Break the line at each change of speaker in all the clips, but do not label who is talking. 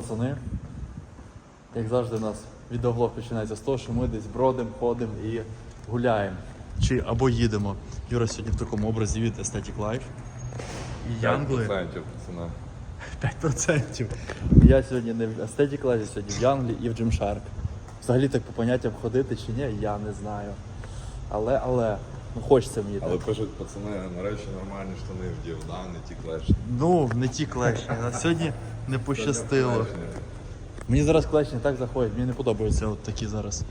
Пацани, як завжди, у нас відеоблог починається з того, що ми десь бродимо, ходимо і гуляємо. Чи або їдемо. Юра сьогодні в такому образі від Aesthetic Life. І Янгли
5%, пацана.
5%. Я сьогодні не в Aesthetic Life, я сьогодні в Янглі і в Gymshark. Взагалі так по поняттям ходити чи ні, я не знаю. Але, але, ну хочеться мені
Але
так.
пишуть, пацани, нарешті нормальні штани вдів, да? не ті клешні.
Ну, не ті клешні. А сьогодні не пощастило. Мені зараз клешні так заходять, мені не подобаються от такі зараз.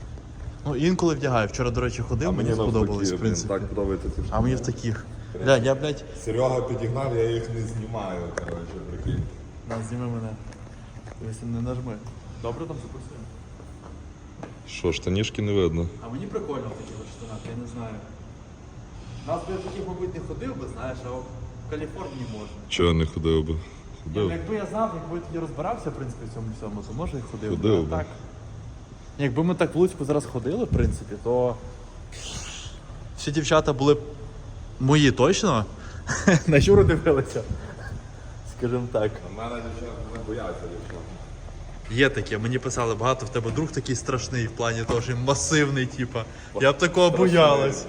Ну, інколи вдягаю. Вчора, до речі, ходив,
А
мені сподобалось, в принципі.
так подобається ці штани.
А мені в таких. Блядь, я, блядь,
Серега підігнав, я їх не знімаю, коротше, прикинь.
на, зніми мене. Ось не нажми. Добре там записуємо.
Що, штанішки не видно?
А мені прикольно в таких штанах, я не знаю. Нас би я в таких, мабуть, не ходив би, знаєш, а в Каліфорнії можна.
Чого не ходив би?
Ну,
Ходив.
Якби я знав, якби я тоді розбирався, в принципі, в цьому всьому, то може і ходив.
Ходив
А
би.
так. Якби ми так в Луцьку зараз ходили, в принципі, то всі дівчата були б мої точно. На Юру дивилися. Скажімо так.
На мене дівчата не бояться дівчата.
Є таке, мені писали багато, в тебе друг такий страшний в плані того, що він масивний, типа. Я б такого боялась.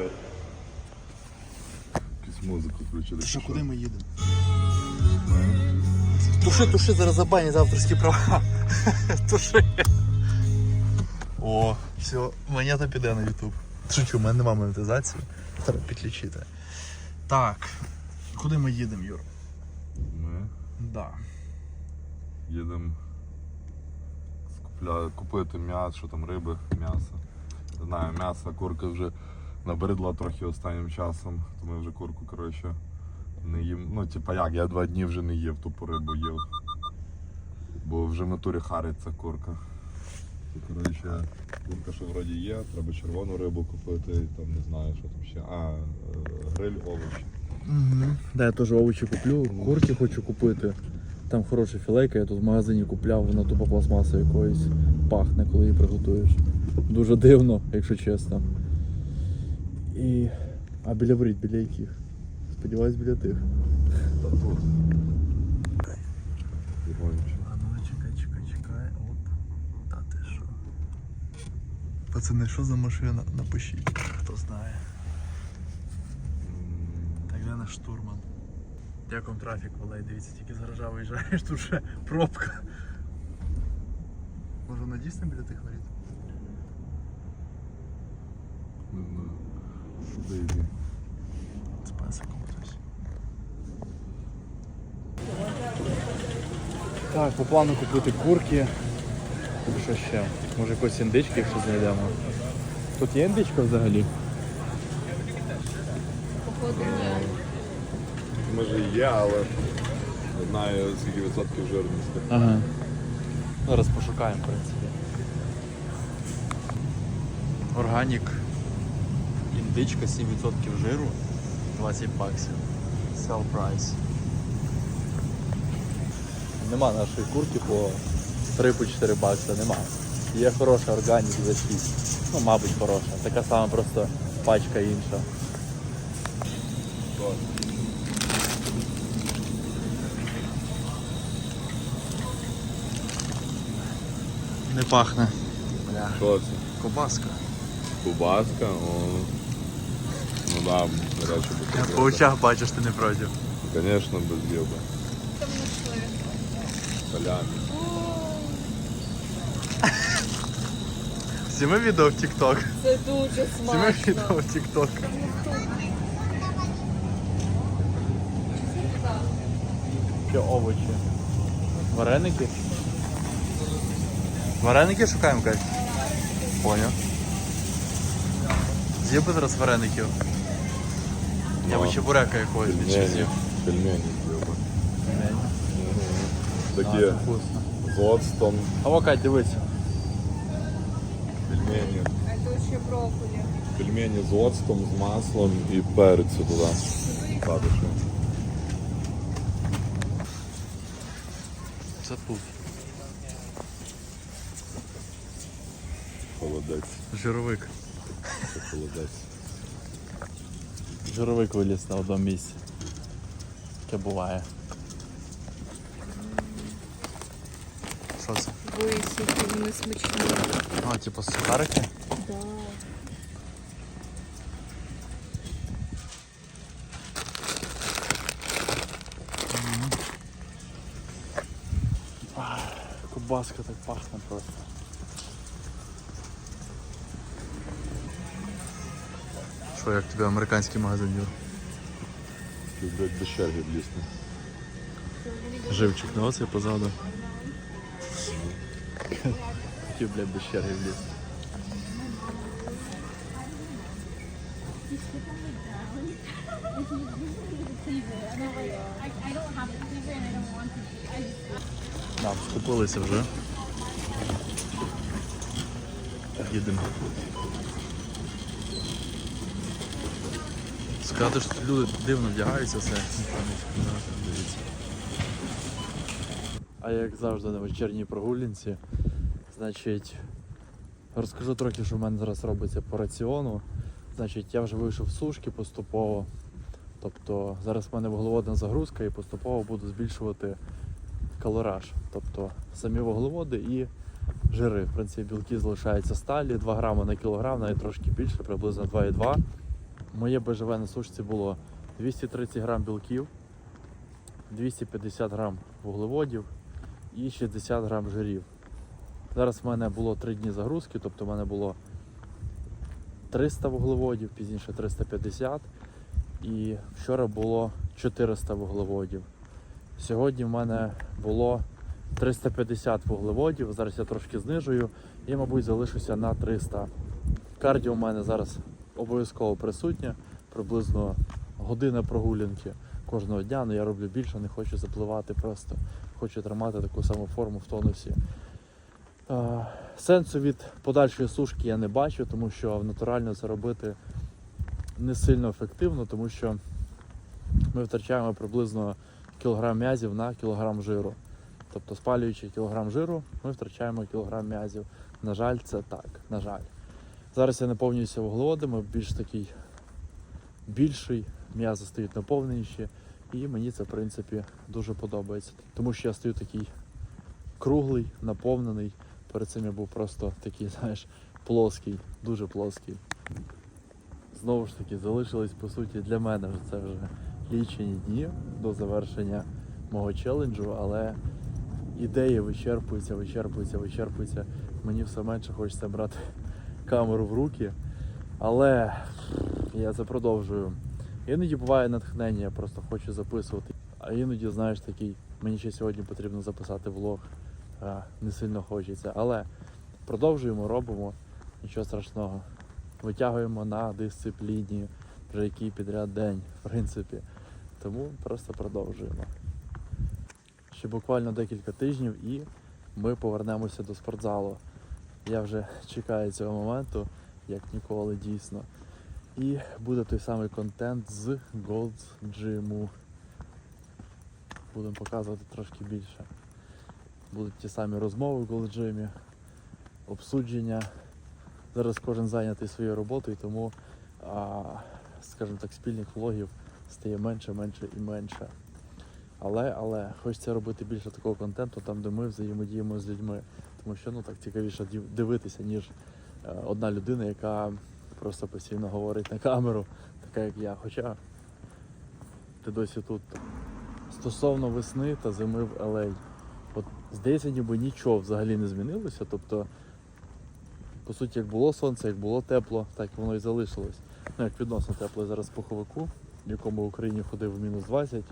Музику включили.
Що, куди ми їдемо? Туши, туши, зараз забанять за авторські права. Туши. О, все, монета піде на YouTube. Шучу, в мене немає монетизації. Треба підключити. Так. Куди ми їдемо, Юр?
Ми
Да.
їдемо скупля... купити м'ясо, що там риби, м'ясо. Не знаю, м'ясо, курка вже набридла трохи останнім часом, то ми вже курку, коротше, не їм. Ну, типа як, я два дні вже не їв тупу рибу їв. Бо вже в натурі хариться курка. То, коротше, курка, що вроді є, треба червону рибу купити, там не знаю, що там ще. А, е, гриль овочі.
Угу. Да, я теж овочі куплю, курки хочу купити. Там хороша філейка, я тут в магазині купляв, вона тупо пластмаса якоїсь пахне, коли її приготуєш. Дуже дивно, якщо чесно. І. А біля воріт, біля яких? Сподіваюсь, біля тих.
Та тут. Тихонечко.
А ну чекай, чекай, чекай. Оп. Та ти що? Пацани, що за машина? Напишіть, хто знає. Так де наш штурман? Як вам трафік, Валей? Дивіться, тільки з гаража виїжджаєш, тут ще пробка. Може вона дійсно біля тих воріт?
Не знаю. Куди йди?
З песиком хтось. Так, по плану купити курки. Що ще? Може якось індички, якщо знайдемо. Тут є індичка взагалі?
Походу ні.
Може і є, але не знаю скільки відсотків жирності.
Ага. Зараз пошукаємо, в принципі. Органік. Індичка 7% жиру, 20 баксів. Sell price. Нема нашої курки по 3-4 бакса, нема. Є хороша органік за 6. Ну, мабуть, хороша. Така сама просто пачка інша. Не пахне. Бля.
Що це?
Кобаска.
Кубаска, о. Да, до речі,
Я по очах бачиш, ти не проти.
Звісно, без би.
Там знайшли.
Салямі.
Зніми відео в TikTok.
Це дуже
Зніми відео
смачно.
в TikTok. Ще овочі. Вареники. Вареники шукаємо, Кать? Поняв. З'їв би зараз вареників. Я би
Ну,
чебурека якогось від
Пельмені.
чизів.
Пельмені з'їв.
А,
Такі
вкусно.
з оцтом,
А во, дивись.
пельмені.
А тут ще брокколі.
Пельмені з оцтом, з маслом і перцю туди. Кладеш.
Це тут.
Холодець.
Жировик.
Це холодець.
Жировик виліз на одному місці. Таке буває. Що це?
Вись, вони смачні.
А, типу сухарики?
Да.
Кубаска так пахне просто. Що, як тобі американський магазин, Юр?
Люблять без черги влізти.
Живчик на оце позаду. Хотів, блядь, без черги вліз. Нам скупилися вже. Їдемо. Сказати, що люди дивно вдягаються, дивіться. А як завжди на вечірній прогулянці, значить, розкажу трохи, що в мене зараз робиться по раціону. Значить, я вже вийшов з сушки поступово. Тобто зараз в мене вуглеводна загрузка і поступово буду збільшувати калораж. Тобто самі вуглеводи і жири. В принципі, білки залишаються сталі, 2 грами на кілограм, навіть трошки більше, приблизно 2,2. Моє БЖВ на сушці було 230 грам білків, 250 грам вуглеводів і 60 грам жирів. Зараз в мене було 3 дні загрузки, тобто в мене було 300 вуглеводів, пізніше 350 і вчора було 400 вуглеводів. Сьогодні в мене було 350 вуглеводів, зараз я трошки знижую і, мабуть, залишуся на 300. Кардіо в мене зараз обов'язково присутнє, приблизно година прогулянки кожного дня, але я роблю більше, не хочу запливати, просто хочу тримати таку саму форму в тонусі. Е, Сенсу від подальшої сушки я не бачу, тому що натурально це робити не сильно ефективно, тому що ми втрачаємо приблизно кілограм м'язів на кілограм жиру. Тобто спалюючи кілограм жиру, ми втрачаємо кілограм м'язів. На жаль, це так. На жаль. Зараз я наповнююся вуглеводами, більш такий більший, м'язи стають наповненіші, і мені це в принципі дуже подобається. Тому що я стою такий круглий, наповнений. Перед цим я був просто такий, знаєш, плоский, дуже плоский. Знову ж таки, залишились по суті для мене це вже лічені дні до завершення мого челенджу, але ідеї вичерпуються, вичерпуються, вичерпуються. Мені все менше хочеться брати камеру в руки. Але я це продовжую. Іноді буває натхнення, я просто хочу записувати. А іноді, знаєш, такий, мені ще сьогодні потрібно записати влог. Не сильно хочеться. Але продовжуємо, робимо, нічого страшного. Витягуємо на дисципліні вже який підряд день, в принципі. Тому просто продовжуємо. Ще буквально декілька тижнів і ми повернемося до спортзалу. Я вже чекаю цього моменту, як ніколи дійсно. І буде той самий контент з Gold Gym. Будемо показувати трошки більше. Будуть ті самі розмови в Gold Gym, обсудження. Зараз кожен зайнятий своєю роботою, тому, а, скажімо так, спільних влогів стає менше, менше і менше. Але, але хочеться робити більше такого контенту, там, де ми взаємодіємо з людьми. Тому що ну так цікавіше дивитися, ніж е, одна людина, яка просто постійно говорить на камеру, така як я. Хоча ти досі тут. Стосовно весни та зими в LA. От здається, ніби нічого взагалі не змінилося. Тобто, по суті, як було сонце, як було тепло, так воно і залишилось. Ну, як відносно тепло зараз пуховику, в якому в Україні ходив в мінус 20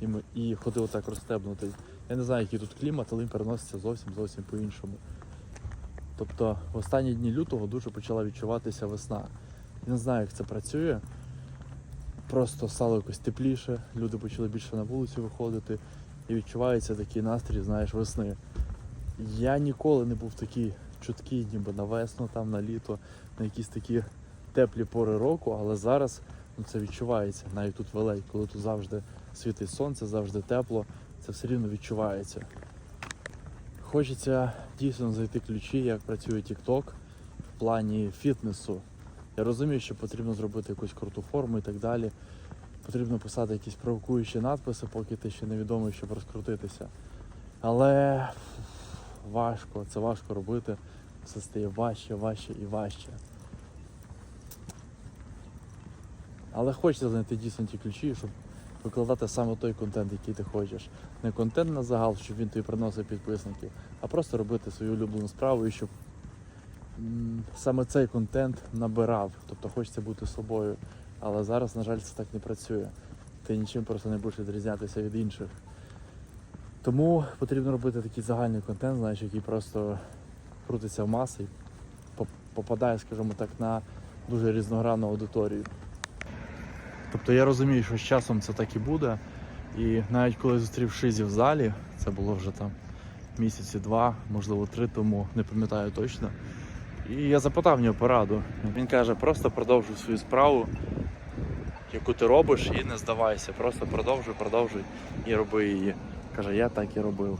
і, ми, і ходив так розстебнутий. Я не знаю, який тут клімат, але він переноситься зовсім зовсім по-іншому. Тобто в останні дні лютого дуже почала відчуватися весна. Я не знаю, як це працює. Просто стало якось тепліше, люди почали більше на вулицю виходити і відчувається такий настрій, знаєш, весни. Я ніколи не був такий чуткий, ніби на весну, там, на літо, на якісь такі теплі пори року, але зараз ну, це відчувається. Навіть тут велей, коли тут завжди світить сонце, завжди тепло, це все рівно відчувається. Хочеться дійсно знайти ключі, як працює TikTok в плані фітнесу. Я розумію, що потрібно зробити якусь круту форму і так далі. Потрібно писати якісь провокуючі надписи, поки ти ще невідомий, щоб розкрутитися. Але важко, це важко робити. Все стає важче, важче і важче. Але хочеться знайти дійсно ті ключі, щоб викладати саме той контент, який ти хочеш. Не контент на загал, щоб він тобі приносив підписників, а просто робити свою улюблену справу і щоб саме цей контент набирав. Тобто хочеться бути собою. Але зараз, на жаль, це так не працює. Ти нічим просто не будеш відрізнятися від інших. Тому потрібно робити такий загальний контент, знаєш, який просто крутиться в маси і попадає, скажімо так, на дуже різногранну аудиторію. Тобто я розумію, що з часом це так і буде. І навіть коли зустрів Шизі в залі, це було вже там місяці два, можливо, три тому, не пам'ятаю точно. І я запитав нього пораду. Він каже, просто продовжуй свою справу, яку ти робиш, і не здавайся. Просто продовжуй, продовжуй і роби її. Каже, я так і робив.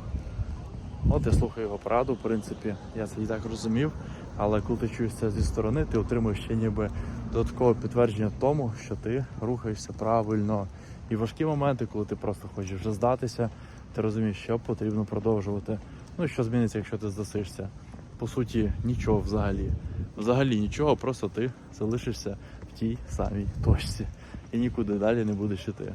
От я слухаю його пораду, в принципі, я це і так розумів. Але коли ти чуєш це зі сторони, ти отримуєш ще ніби додаткове підтвердження тому, що ти рухаєшся правильно. І важкі моменти, коли ти просто хочеш вже здатися, ти розумієш, що потрібно продовжувати. Ну і що зміниться, якщо ти здасишся. По суті, нічого взагалі. Взагалі нічого, просто ти залишишся в тій самій точці. І нікуди далі не будеш іти.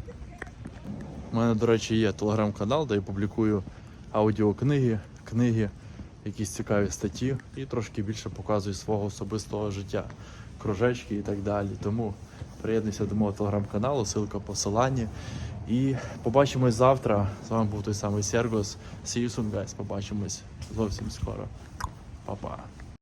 У мене, до речі, є телеграм-канал, де я публікую аудіокниги, книги, якісь цікаві статті і трошки більше показую свого особистого життя, кружечки і так далі. Тому приєднуйся до мого телеграм-каналу, ссылка в посиланні. І побачимось завтра. З вами був той самий Сергос. See you soon, guys. Побачимось зовсім скоро. Па-па.